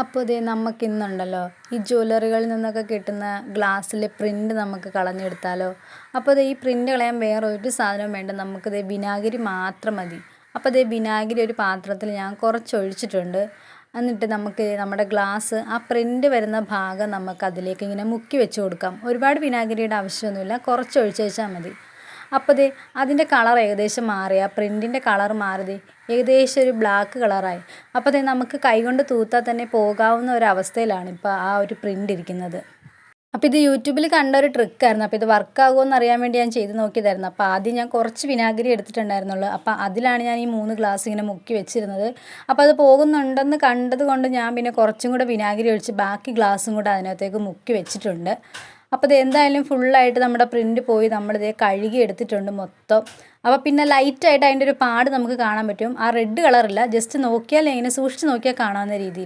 അപ്പോൾ ദേ നമുക്ക് ഇന്നുണ്ടല്ലോ. ഈ ജ്വല്ലറികളിൽ നിന്നൊക്കെ കിട്ടുന്ന ഗ്ലാസ്സിലെ പ്രിന്റ് നമുക്ക് കളഞ്ഞെടുത്താലോ? അപ്പോൾ ദേ ഈ പ്രിന്റ് കളയാൻ വേറെ ഒരു സാധനവും വേണ്ട. നമുക്ക് ദേ വിനാഗിരി മാത്രം മതി. അപ്പോൾ ദേ വിനാഗിരി ഒരു പാത്രത്തിൽ ഞാൻ കുറച്ച് ഒഴിച്ചിട്ടുണ്ട് എന്നിട്ട് നമുക്ക് നമ്മുടെ ഗ്ലാസ് ആ പ്രിന്റ് വരുന്ന ഭാഗം നമുക്ക് അതിലേക്ക് ഇങ്ങനെ മുക്കി വെച്ച് കൊടുക്കാം. ഒരുപാട് വിനാഗിരിയുടെ ആവശ്യമൊന്നുമില്ല. കുറച്ച് ഒഴിച്ച് വെച്ചാൽ മതി. അപ്പോൾ ദേ അതിന്റെ കളർ ഏകദേശം മാറി. ആ പ്രിന്റിന്റെ കളർ മാറി ഏകദേശം ഒരു ബ്ലാക്ക് കളറായി അപ്പോൾ ദേ നമുക്ക് കൈകൊണ്ട് തൂത്താൽ തന്നെ പോകാവുന്ന ഒരു അവസ്ഥയിലാണ് ഇപ്പോൾ ആ ഒരു പ്രിന്റ് ഇരിക്കുന്നത്. അപ്പോൾ ഇത് യൂട്യൂബിൽ കണ്ട ഒരു ട്രിക്കായിരുന്നു അപ്പോൾ ഇത് വർക്ക് ആകുമോ അറിയാൻ വേണ്ടി ഞാൻ ചെയ്ത് നോക്കിയതായിരുന്നു. അപ്പോൾ ആദ്യം ഞാൻ കുറച്ച് വിനാഗിരി എടുത്തിട്ടുണ്ടായിരുന്നുള്ളൂ. അപ്പോൾ അതിലാണ് ഞാൻ ഈ മൂന്ന് ഗ്ലാസ് ഇങ്ങനെ മുക്കി വെച്ചിരുന്നത്. അപ്പോൾ അത് പോകുന്നുണ്ടെന്ന് കണ്ടത് കൊണ്ട് ഞാൻ പിന്നെ കുറച്ചും കൂടെ വിനാഗിരി ഒഴിച്ച് ബാക്കി ഗ്ലാസും കൂടെ അതിനകത്തേക്ക് മുക്കി വെച്ചിട്ടുണ്ട്. അപ്പോൾ ഇത് എന്തായാലും ഫുള്ളായിട്ട് നമ്മുടെ പ്രിന്റ് പോയി നമ്മളിത് കഴുകി എടുത്തിട്ടുണ്ട് മൊത്തം. അപ്പോൾ പിന്നെ ലൈറ്റായിട്ട് അതിന്റെ ഒരു പാട് നമുക്ക് കാണാൻ പറ്റും. ആ റെഡ് കളറില്ല ജസ്റ്റ് നോക്കിയാൽ ഇങ്ങനെ സൂക്ഷിച്ച് നോക്കിയാൽ കാണാവുന്ന രീതിയിൽ.